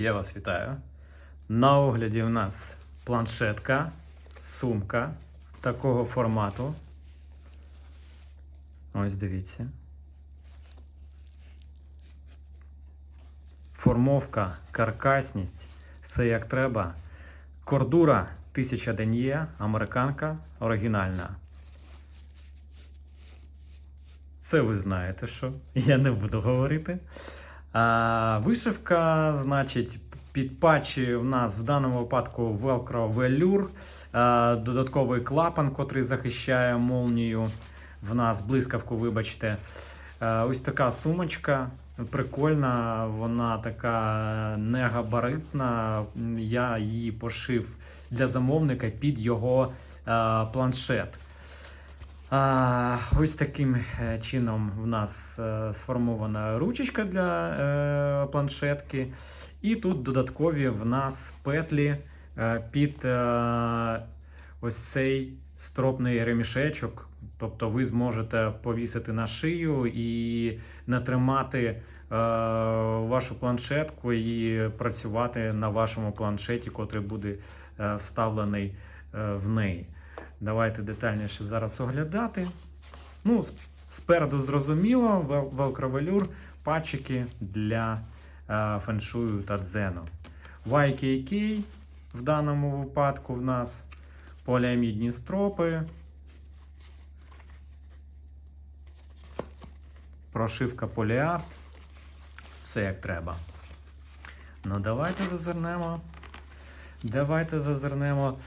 Я вас вітаю. На огляді у нас планшетка, сумка такого формату. Ось дивіться. Формовка, каркасність, все як треба. Кордура 1000 ден'є, американка, оригінальна. Це ви знаєте, що я не буду говорити. Вишивка, значить, під патчі в нас в даному випадку Velcro Velour, а, додатковий клапан, котрий захищає молнію. В нас блискавку, вибачте. Ось така сумочка. Прикольна, вона така негабаритна. Я її пошив для замовника під його планшет. А, ось таким е, чином в нас е, сформована ручечка для е, планшетки. І тут додаткові в нас петлі під ось цей стропний ремішечок. Тобто ви зможете повісити на шию і натримати вашу планшетку і працювати на вашому планшеті, котрий буде вставлений в неї. Давайте детальніше зараз оглядати. Ну, спереду зрозуміло, вел- велкровелюр, патчики для е, феншую та дзену. YKK в даному випадку в нас поліамідні стропи. Прошивка поліарт. Все як треба. Ну, давайте зазирнемо. Давайте зазирнемо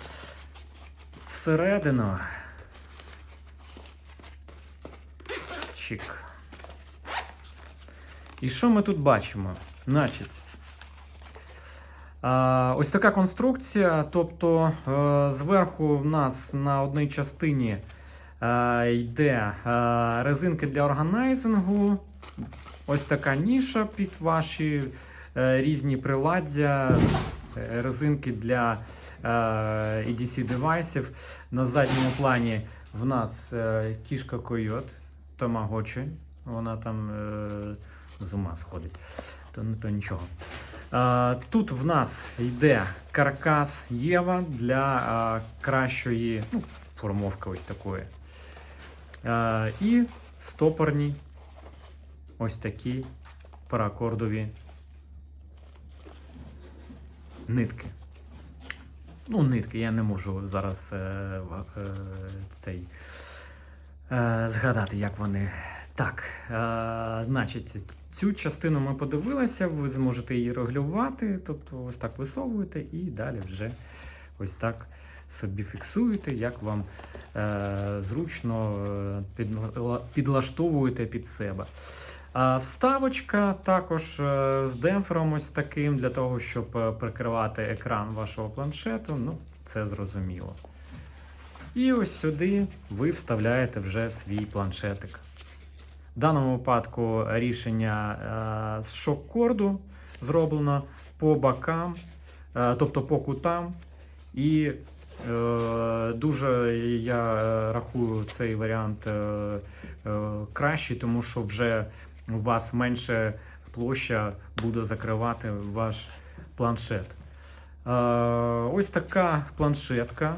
всередину. Чик. І що ми тут бачимо? Значить, ось така конструкція. Тобто е, зверху в нас на одній частині е, йде е, резинки для органайзингу. Ось така ніша під ваші різні приладдя, резинки для е, EDC девайсів. На задньому плані в нас е, кішка койот Тамагочі. Вона там е, з ума сходить. То не то нічого. Е, тут в нас йде каркас Єва для е, кращої ну, формовки ось такої. Е, і стопорні ось такі паракордові нитки. Ну, нитки, я не можу зараз е, е, цей, е, згадати, як вони. Так, е, значить, цю частину ми подивилися, ви зможете її регулювати, тобто ось так висовуєте і далі вже ось так собі фіксуєте, як вам е, зручно е, підла- підлаштовуєте під себе. Вставочка також е, з демпфером ось таким, для того, щоб е, прикривати екран вашого планшету. Ну, це зрозуміло. І ось сюди ви вставляєте вже свій планшетик. В даному випадку рішення е, з шок-корду зроблено по бокам, тобто по кутам. І дуже я рахую цей варіант кращий, тому що вже у вас менше площа буде закривати ваш планшет. Е, ось така планшетка.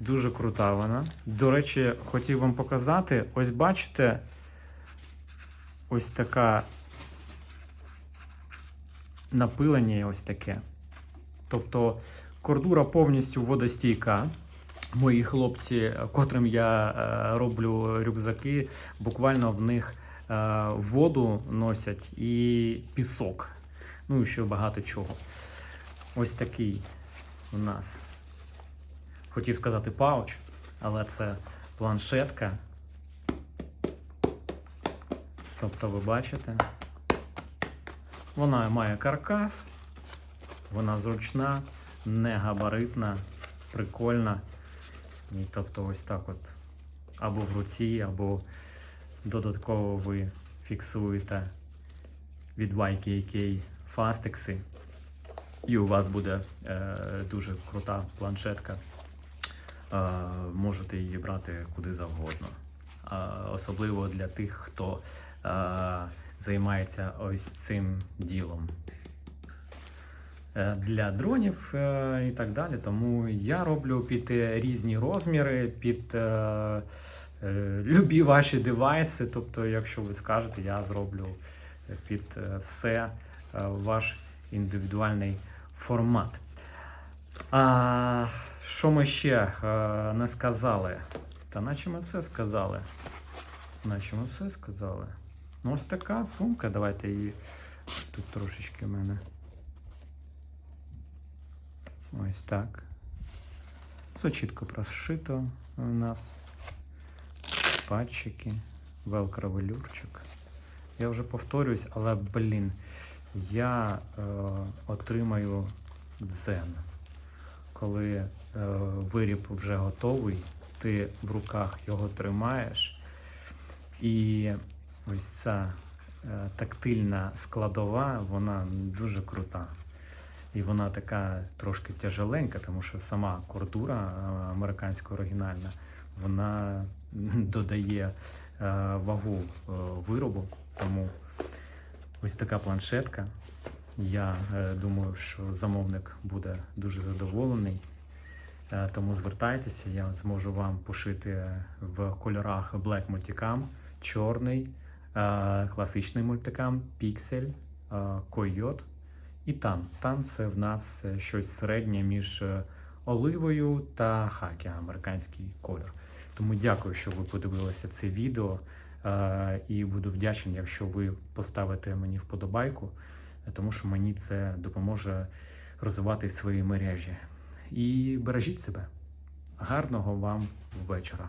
Дуже крута вона. До речі, хотів вам показати. Ось бачите, ось така напилення ось таке. Тобто кордура повністю водостійка. Мої хлопці, котрим я е, роблю рюкзаки, буквально в них е, воду носять і пісок. Ну і ще багато чого. Ось такий у нас. Хотів сказати пауч, але це планшетка. Тобто, ви бачите, вона має каркас, вона зручна, не габаритна, прикольна. І тобто ось так от або в руці, або додатково ви фіксуєте від YKK фастекси. І у вас буде е, дуже крута планшетка. Е, можете її брати куди завгодно. Е, особливо для тих, хто е, займається ось цим ділом. Е, Для дронів е, і так далі. Тому я роблю під е, різні розміри, під любі ваші девайси. Тобто, якщо ви скажете, я зроблю під все ваш індивідуальний формат. А, що ми ще не сказали? Та наче ми все сказали. Наче ми все сказали. Ну, ось така сумка. Давайте її тут трошечки в мене. Ось так. Все чітко прошито у нас. Патчики, велкровелюрчик. Я вже повторююсь, але, блін, я е, отримаю дзен. Коли е, виріб вже готовий, ти в руках його тримаєш, і ось ця е, тактильна складова, вона дуже крута. І вона така трошки тяжеленька, тому що сама кордура е, американська оригінальна, вона додає е, вагу е, виробу. Тому ось така планшетка. Я думаю, що замовник буде дуже задоволений. Тому звертайтеся, я зможу вам пошити в кольорах Black Multicam, чорний, класичний мультикам, піксель, койот і тан. Тан це в нас е, щось середнє між е, оливою та хакі, американський кольор. Тому дякую, що ви подивилися це відео. е, І буду вдячний, якщо ви поставите мені вподобайку, тому що мені це допоможе розвивати свої мережі. І бережіть себе. Гарного вам вечора.